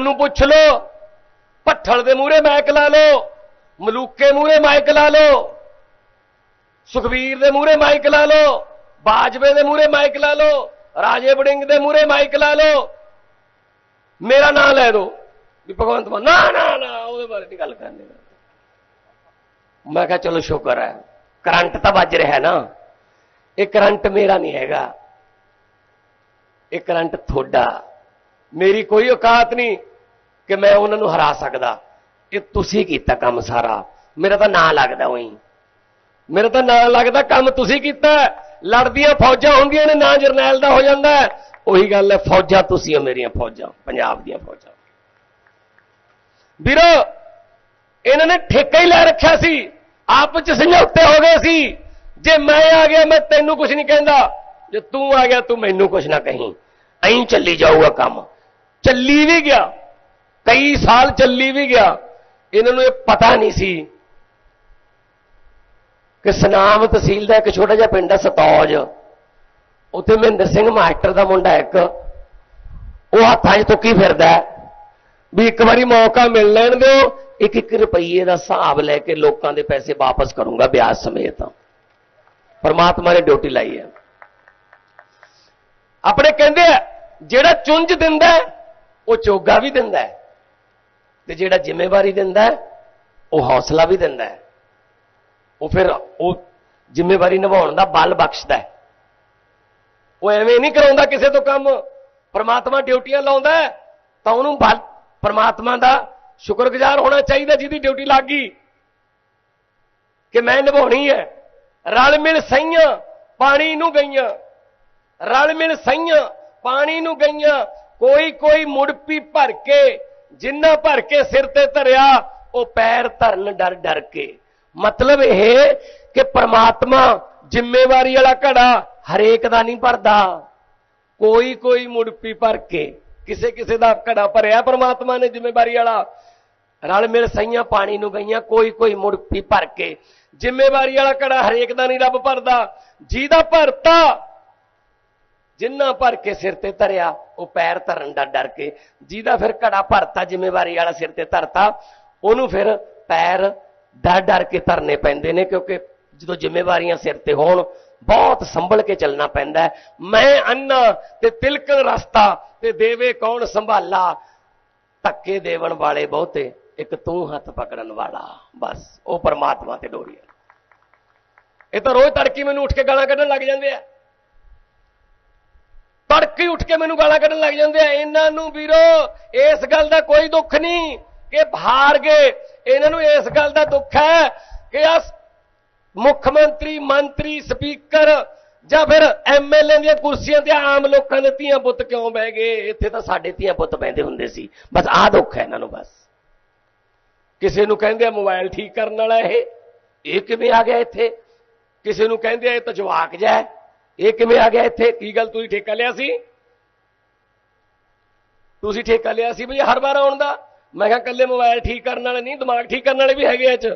ਨੂੰ ਪੁੱਛ ਲਓ ਭੱਠਲ ਦੇ ਮੂਹਰੇ ਮਾਈਕ ਲਾ ਲਓ ਮਲੂਕੇ ਮੂਹਰੇ ਮਾਈਕ ਲਾ ਲਓ ਸੁਖਵੀਰ ਦੇ ਮੂਹਰੇ ਮਾਈਕ ਲਾ ਲਓ ਬਾਜਵੇ ਦੇ ਮੂਹਰੇ ਮਾਈਕ ਲਾ ਲਓ ਰਾਜੇ ਬੜਿੰਗ ਦੇ ਮੂਹਰੇ ਮਾਈਕ ਲਾ ਲਓ ਮੇਰਾ ਨਾਮ ਲੈ ਦਿਓ ਵੀ ਭਗਵੰਤ ਮਾਨ, ਨਾ ਨਾ ਨਾ, ਉਹਦੇ ਬਾਰੇ ਨਹੀਂ ਗੱਲ ਕਰਨੀ। ਮੈਂ ਕਿਹਾ ਚਲੋ ਸ਼ੁਕਰ ਹੈ। ਕਰੰਟ ਤਾਂ ਵੱਜ ਰਿਹਾ ਨਾ। ਇਹ ਕਰੰਟ ਮੇਰਾ ਨਹੀਂ ਹੈਗਾ। ਇਹ ਕਰੰਟ ਤੁਹਾਡਾ। ਮੇਰੀ ਕੋਈ ਔਕਾਤ ਨਹੀਂ ਕਿ ਮੈਂ ਉਹਨਾਂ ਨੂੰ ਹਰਾ ਸਕਦਾ ਇਹ ਤੁਸੀਂ ਕੀਤਾ ਕੰਮ ਸਾਰਾ। ਮੇਰਾ ਤਾਂ ਨਾਂ ਲੱਗਦਾ ਉਹੀ। ਮੇਰਾ ਤਾਂ ਨਾਂ ਲੱਗਦਾ ਕੰਮ ਤੁਸੀਂ ਕੀਤਾ। ਲੜਦੀਆਂ ਫੌਜਾਂ ਹੁੰਦੀਆਂ ਨੇ, ਨਾਂ ਜਰਨੈਲ ਦਾ ਹੋ ਜਾਂਦਾ। ਉਹੀ ਗੱਲ ਹੈ, ਫੌਜਾਂ ਤੁਸੀਂ ਹੋ ਮੇਰੀਆਂ ਫੌਜਾਂ, ਪੰਜਾਬ ਦੀਆਂ ਫੌਜਾਂ। ਵੀਰੋ, ਇਹਨਾਂ ਨੇ ਠੇਕਾ ਹੀ ਲੈ ਰੱਖਿਆ ਸੀ। ਆਪਸ ਚ ਸਮਝੌਤੇ ਹੋ ਗਏ ਸੀ। ਜੇ ਮੈਂ ਆ ਗਿਆ, ਮੈਂ ਤੈਨੂੰ ਕੁਝ ਨਹੀਂ ਕਹਿੰਦਾ। ਜੇ ਤੂੰ ਆ ਗਿਆ, ਤੂੰ ਮੈਨੂੰ ਕੁਝ ਨਾ ਕਹੀਂ। ਐਂ ਚੱਲੀ ਜਾਊਗਾ ਕੰਮ। ਚੱਲੀ ਵੀ ਗਿਆ। ਕਈ ਸਾਲ ਚੱਲੀ ਵੀ ਗਿਆ। ਇਹਨਾਂ ਨੂੰ ਇਹ ਪਤਾ ਨਹੀਂ ਸੀ ਕਿ ਸਨਾਮ ਤਹਿਸੀਲ ਦਾ ਇੱਕ ਛੋਟਾ ਜਿਹਾ ਪਿੰਡ ਹੈ ਸਤੌਜ। ਉੱਥੇ ਮਹਿੰਦਰ ਸਿੰਘ ਮਾਸਟਰ ਦਾ ਮੁੰਡਾ ਇੱਕ, ਉਹ ਹੱਥਾਂ 'ਚ ਤੁੱਕੀ ਫਿਰਦਾ ਵੀ ਇੱਕ ਵਾਰੀ ਮੌਕਾ ਮਿਲ ਲੈਣ ਦਿਓ, ਇੱਕ ਇੱਕ ਰੁਪਈਏ ਦਾ ਹਿਸਾਬ ਲੈ ਕੇ ਲੋਕਾਂ ਦੇ ਪੈਸੇ ਵਾਪਸ ਕਰੂੰਗਾ ਵਿਆਜ ਸਮੇਤ। ਪਰਮਾਤਮਾ ਨੇ ਡਿਊਟੀ ਲਾਈ ਹੈ। ਆਪਣੇ ਕਹਿੰਦੇ ਆ, ਜਿਹੜਾ ਚੁੰਝ ਦਿੰਦਾ ਉਹ ਚੋਗਾ ਵੀ ਦਿੰਦਾ ਹੈ। ਤੇ ਜਿਹੜਾ ਜ਼ਿੰਮੇਵਾਰੀ ਦਿੰਦਾ ਹੈ, ਉਹ ਹੌਸਲਾ ਵੀ ਦਿੰਦਾ ਹੈ। ਉਹ ਫਿਰ ਉਹ ਜ਼ਿੰਮੇਵਾਰੀ ਨਿਭਾਉਣ ਦਾ ਬਲ ਬਖਸ਼ਦਾ ਹੈ। ਉਹ ਐਵੇਂ ਨਹੀਂ ਕਰਾਉਂਦਾ ਕਿਸੇ ਤੋਂ ਕੰਮ। ਪਰਮਾਤਮਾ ਡਿਊਟੀਆਂ ਲਾਉਂਦਾ ਤਾਂ ਉਹਨੂੰ ਬਲ ਪਰਮਾਤਮਾ ਦਾ ਸ਼ੁਕਰਗੁਜ਼ਾਰ ਹੋਣਾ ਚਾਹੀਦਾ ਜਿਹਦੀ ਡਿਊਟੀ ਲੱਗ ਗਈ। ਕਿ ਮੈਂ ਨਿਭਾਉਣੀ ਹੈ। ਰਲ ਮਿਲ ਸਈਆਂ ਪਾਣੀ ਨੂੰ ਗਈਆਂ। ਰਲ ਮਿਲ ਸਈਆਂ ਪਾਣੀ ਨੂੰ ਗਈਆਂ। ਕੋਈ ਕੋਈ ਮੁੜਪੀ ਭਰ ਕੇ ਜਿੰਨਾ ਭਰ ਕੇ ਸਿਰ ਤੇ ਧਰਿਆ, ਉਹ ਪੈਰ ਧਰਨ ਡਰ ਡਰ ਕੇ। ਮਤਲਬ ਇਹ ਕਿ ਪਰਮਾਤਮਾ ਜ਼ਿੰਮੇਵਾਰੀ ਵਾਲਾ ਘੜਾ ਹਰੇਕ ਦਾ ਨਹੀਂ ਭਰਦਾ। ਕੋਈ ਕੋਈ ਮੁੜਪੀ ਭਰ ਕੇ ਕਿਸੇ ਕਿਸੇ ਦਾ ਘੜਾ ਭਰਿਆ, ਪਰਮਾਤਮਾ ਨੇ ਜ਼ਿੰਮੇਵਾਰੀ ਵਾਲਾ ਰਲ ਮਿਲ ਸਈਆਂ ਪਾਣੀ ਨੂੰ ਗਈਆਂ, ਕੋਈ ਕੋਈ ਮੁੜਪੀ ਭਰ ਕੇ। ਜ਼ਿੰਮੇਵਾਰੀ ਵਾਲਾ ਘੜਾ ਹਰੇਕ ਦਾ ਨਹੀਂ ਰੱਬ ਭਰਦਾ। ਜਿਹਦਾ ਭਰਤਾ ਜਿੰਨਾ ਭਰ ਕੇ ਸਿਰ ਤੇ ਧਰਿਆ, ਉਹ ਪੈਰ ਧਰਨ ਦਾ ਡਰ ਕੇ, ਜਿਹਦਾ ਫਿਰ ਘੜਾ ਭਰਤਾ, ਜ਼ਿੰਮੇਵਾਰੀ ਵਾਲਾ ਸਿਰ ਤੇ ਧਰਤਾ, ਉਹਨੂੰ ਫਿਰ ਪੈਰ ਡਰ ਡਰ ਕੇ ਧਰਨੇ ਪੈਂਦੇ ਨੇ, ਕਿਉਂਕਿ ਜਦੋਂ ਜ਼ਿੰਮੇਵਾਰੀਆਂ ਸਿਰ ਤੇ ਹੋਣ, ਬਹੁਤ ਸੰਭਲ ਕੇ ਚੱਲਣਾ ਪੈਂਦਾ ਮੈਂ ਅੰਨਾ ਤੇ ਤਿਲਕਣ ਰਸਤਾ, ਤੇ ਦੇਵੇ ਕੌਣ ਸੰਭਾਲਾ? ਧੱਕੇ ਦੇਵਣ ਵਾਲੇ ਬਹੁਤੇ, ਇੱਕ ਤੂੰ ਹੱਥ ਪਕੜਨ ਵਾਲਾ। ਬਸ, ਉਹ ਪਰਮਾਤਮਾ ਤੇ ਡੋਰੀ ਇਹ ਤਾਂ ਰੋਜ਼ ਤੜਕੀ ਮੈਨੂੰ ਉੱਠ ਕੇ ਗਾਲਾਂ ਕੱਢਣ ਲੱਗ ਜਾਂਦੇ ਆ। ਹੀ ਉੱਠ ਕੇ ਮੈਨੂੰ ਗਾਲਾਂ ਕੱਢਣ ਲੱਗ ਜਾਂਦੇ ਆ। ਇਹਨਾਂ ਨੂੰ ਵੀਰੋ, ਇਸ ਗੱਲ ਦਾ ਕੋਈ ਦੁੱਖ ਨਹੀਂ ਕਿ ਹਾਰ ਗਏ। ਇਹਨਾਂ ਨੂੰ ਇਸ ਗੱਲ ਦਾ ਦੁੱਖ ਹੈ ਕਿ ਆ ਮੁੱਖ ਮੰਤਰੀ ਮੰਤਰੀ, ਸਪੀਕਰ ਜਾਂ ਫਿਰ ਐਮਐਲਏ ਦੀਆਂ ਕੁਰਸੀਆਂ ਤੇ ਆਮ ਲੋਕਾਂ ਦੇ ਧੀਆਂ ਪੁੱਤ ਕਿਉਂ ਬਹਿ ਗਏ? ਇੱਥੇ ਤਾਂ ਸਾਡੇ ਧੀਆਂ ਪੁੱਤ ਬਹਿੰਦੇ ਹੁੰਦੇ ਸੀ। ਬਸ ਆਹ ਦੁੱਖ ਹੈ ਇਹਨਾਂ ਨੂੰ ਬਸ। ਕਿਸੇ ਨੂੰ ਕਹਿੰਦੇ ਆ ਮੋਬਾਈਲ ਠੀਕ ਕਰਨ ਵਾਲਾ ਇਹ। ਇਹ ਕਿਵੇਂ ਆ ਗਿਆ ਇੱਥੇ? ਕਿਸੇ ਨੂੰ ਕਹਿੰਦੇ ਆ ਇਹ ਤਾਂ ਜਵਾਕ ਜਾ ਇਹ ਕਿਵੇਂ ਆ ਗਿਆ ਇੱਥੇ? ਕੀ ਗੱਲ ਤੁਸੀਂ ਠੇਕਾ ਲਿਆ ਸੀ? ਤੁਸੀਂ ਠੇਕਾ ਲਿਆ ਸੀ ਵੀ ਹਰ ਵਾਰ ਆਉਣ ਦਾ? ਮੈਂ ਕਿਹਾ ਕੱਲੇ ਮੋਬਾਈਲ ਠੀਕ ਕਰਨ ਵਾਲੇ ਨਹੀਂ, ਦਿਮਾਗ ਠੀਕ ਕਰਨ ਵਾਲੇ ਵੀ ਹੈਗੇ ਆ ਚ।